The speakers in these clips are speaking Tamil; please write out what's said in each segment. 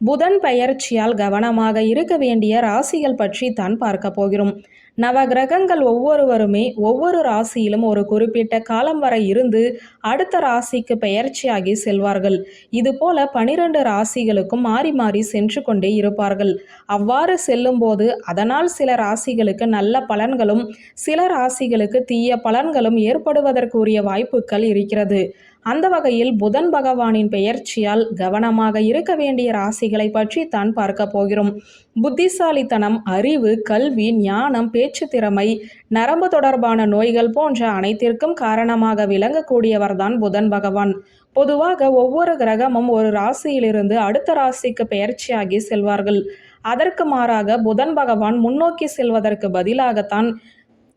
புதன் பெயர்ச்சியால் கவனமாக இருக்க வேண்டிய ராசிகள் பற்றி தான் பார்க்க போகிறோம். நவ கிரகங்கள் ஒவ்வொருவருமே ஒவ்வொரு ராசியிலும் ஒரு குறிப்பிட்ட காலம் வரை இருந்து அடுத்த ராசிக்கு பெயர்ச்சியாகி செல்வார்கள். இதுபோல பனிரெண்டு ராசிகளுக்கும் மாறி மாறி சென்று கொண்டே இருப்பார்கள். அவ்வாறு செல்லும்போது அதனால் சில ராசிகளுக்கு நல்ல பலன்களும் சில ராசிகளுக்கு தீய பலன்களும் ஏற்படுவதற்குரிய வாய்ப்புகள் இருக்கிறது. அந்த வகையில் புதன் பகவானின் பெயர்ச்சியால் கவனமாக இருக்க வேண்டிய ராசிகளை பற்றி தான் பார்க்க போகிறோம். புத்திசாலித்தனம் அறிவு கல்வி ஞானம் பேச்சு திறமை நரம்பு தொடர்பான நோய்கள் போன்ற அனைத்திற்கும் காரணமாக விளங்கக்கூடியவர்தான் புதன் பகவான். பொதுவாக ஒவ்வொரு கிரகமும் ஒரு ராசியிலிருந்து அடுத்த ராசிக்கு பெயர்ச்சியாகி செல்வார்கள். அதற்கு மாறாக புதன் பகவான் முன்னோக்கி செல்வதற்கு பதிலாகத்தான்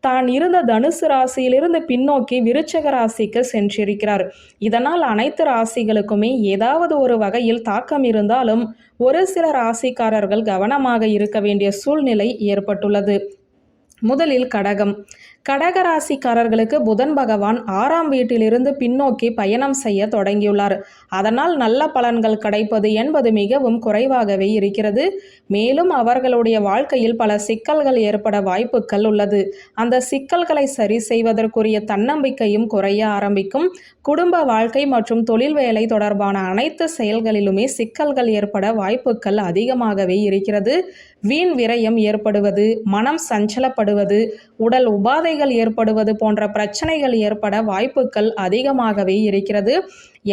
தான் இருந்த தனுசு ராசியிலிருந்து பின்னோக்கி விருச்சக ராசிக்கு சென்றிருக்கிறார். இதனால் அனைத்து ராசிகளுக்குமே ஏதாவது ஒரு வகையில் தாக்கம் இருந்தாலும் ஒரு சில ராசிக்காரர்கள் கவனமாக இருக்க வேண்டிய சூழ்நிலை ஏற்பட்டுள்ளது. முதலில் கடகம். கடகராசிக்காரர்களுக்கு புதன் பகவான் ஆறாம் வீட்டிலிருந்து பின்னோக்கி பயணம் செய்ய தொடங்கியுள்ளார். அதனால் நல்ல பலன்கள் கிடைப்பது என்பது மிகவும் குறைவாகவே இருக்கிறது. மேலும் அவர்களுடைய வாழ்க்கையில் பல சிக்கல்கள் ஏற்பட வாய்ப்புகள் உள்ளது. அந்த சிக்கல்களை சரி செய்வதற்குரிய தன்னம்பிக்கையும் குறைய ஆரம்பிக்கும். குடும்ப வாழ்க்கை மற்றும் தொழில் வேலை தொடர்பான அனைத்து செயல்களிலுமே சிக்கல்கள் ஏற்பட வாய்ப்புகள் அதிகமாகவே இருக்கிறது. வீண் விரயம் ஏற்படுவது மனம் சஞ்சலப்படுவது உடல் உபாதை உபாதைகள் ஏற்படுவது போன்ற பிரச்சனைகள் ஏற்பட வாய்ப்புகள் அதிகமாகவே இருக்கிறது.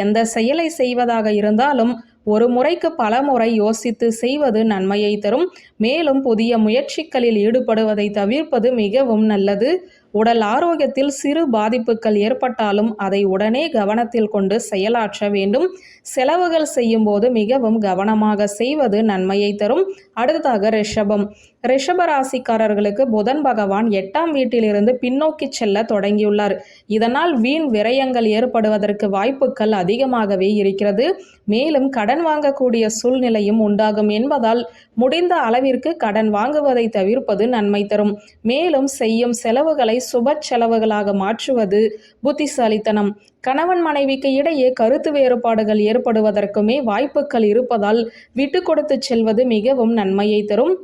எந்த செயலை செய்வதாக இருந்தாலும் ஒரு முறைக்கு பல முறை யோசித்து செய்வது நன்மையை தரும். மேலும் புதிய முயற்சிகளில் ஈடுபடுவதை தவிர்ப்பது மிகவும் நல்லது. உடல் ஆரோக்கியத்தில் சிறு பாதிப்புகள் ஏற்பட்டாலும் அதை உடனே கவனத்தில் கொண்டு செயலாற்ற வேண்டும். செலவுகள் செய்யும் போது மிகவும் கவனமாக செய்வது நன்மையை தரும். அடுத்ததாக ரிஷபம். ரிஷப ராசிக்காரர்களுக்கு புதன் பகவான் எட்டாம் வீட்டிலிருந்து பின்னோக்கி செல்ல தொடங்கியுள்ளார். இதனால் வீண் விரயங்கள் ஏற்படுவதற்கு வாய்ப்புகள் அதிகமாகவே இருக்கிறது. மேலும் கடன் கடன் வாங்கக்கூடிய சூழ்நிலையும் உண்டாகும் என்பதால் முடிந்த அளவிற்கு கடன் வாங்குவதை தவிர்ப்பது நன்மை தரும். மேலும் செய்யும் செலவுகளை சுப செலவுகளாக மாற்றுவது புத்திசாலித்தனம். கணவன் மனைவிக்கு இடையே கருத்து வேறுபாடுகள் ஏற்படுவதற்குமே வாய்ப்புகள் இருப்பதால் விட்டு கொடுத்து செல்வது மிகவும் நன்மையை தரும்.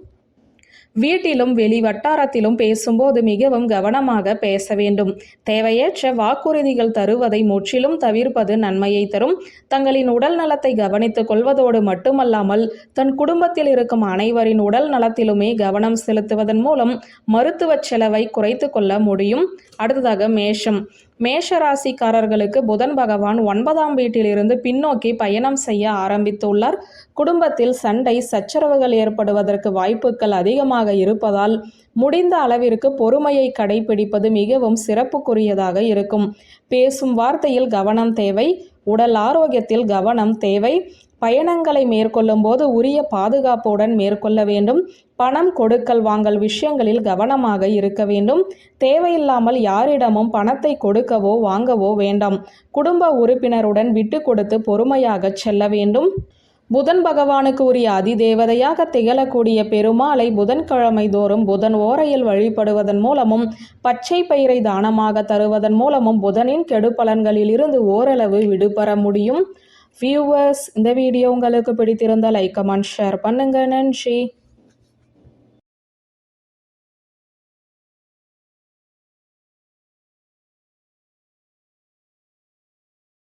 வீட்டிலும் வெளி வட்டாரத்திலும் பேசும்போது மிகவும் கவனமாக பேச வேண்டும். தேவையற்ற வாக்குறுதிகள் தருவதை முற்றிலும் தவிர்ப்பது நன்மையை தரும். தங்களின் உடல் நலத்தை கவனித்துக் கொள்வதோடு மட்டுமல்லாமல் தன் குடும்பத்தில் இருக்கும் அனைவரின் உடல் நலத்திலுமே கவனம் செலுத்துவதன் மூலம் மருத்துவ செலவை குறைத்து கொள்ள முடியும். அடுத்ததாக மேஷம். மேஷ ராசிக்காரர்களுக்கு புதன் பகவான் ஒன்பதாம் வீட்டிலிருந்து பின்னோக்கி பயணம் செய்ய ஆரம்பித்துள்ளார். குடும்பத்தில் சண்டை சச்சரவுகள் ஏற்படுவதற்கு வாய்ப்புகள் அதிகமாக இருப்பதால் முடிந்த அளவிற்கு பொறுமையை கடைபிடிப்பது மிகவும் சிறப்புக்குரியதாக இருக்கும். பேசும் வார்த்தையில் கவனம் தேவை உடல் ஆரோக்கியத்தில் கவனம் தேவை. பயணங்களை மேற்கொள்ளும் போது உரிய பாதுகாப்புடன் மேற்கொள்ள வேண்டும். பணம் கொடுக்கல் வாங்கல் விஷயங்களில் கவனமாக இருக்க வேண்டும். தேவையில்லாமல் யாரிடமும் பணத்தை கொடுக்கவோ வாங்கவோ வேண்டாம். குடும்ப உறுப்பினருடன் விட்டு கொடுத்து பொறுமையாக செல்ல வேண்டும். புதன் பகவானுக்கு உரிய அதிதேவதையாக திகழக்கூடிய பெருமாளை புதன்கிழமை தோறும் புதன் ஓரையில் வழிபடுவதன் மூலமும் பச்சை பயிரை தானமாக தருவதன் மூலமும் புதனின் கெடுபலன்களிலிருந்து ஓரளவு விடுபெற முடியும். வியூவர்ஸ் இந்த வீடியோ உங்களுக்கு பிடித்திருந்தால் லைக் கமெண்ட் ஷேர் பண்ணுங்க. நன்றி.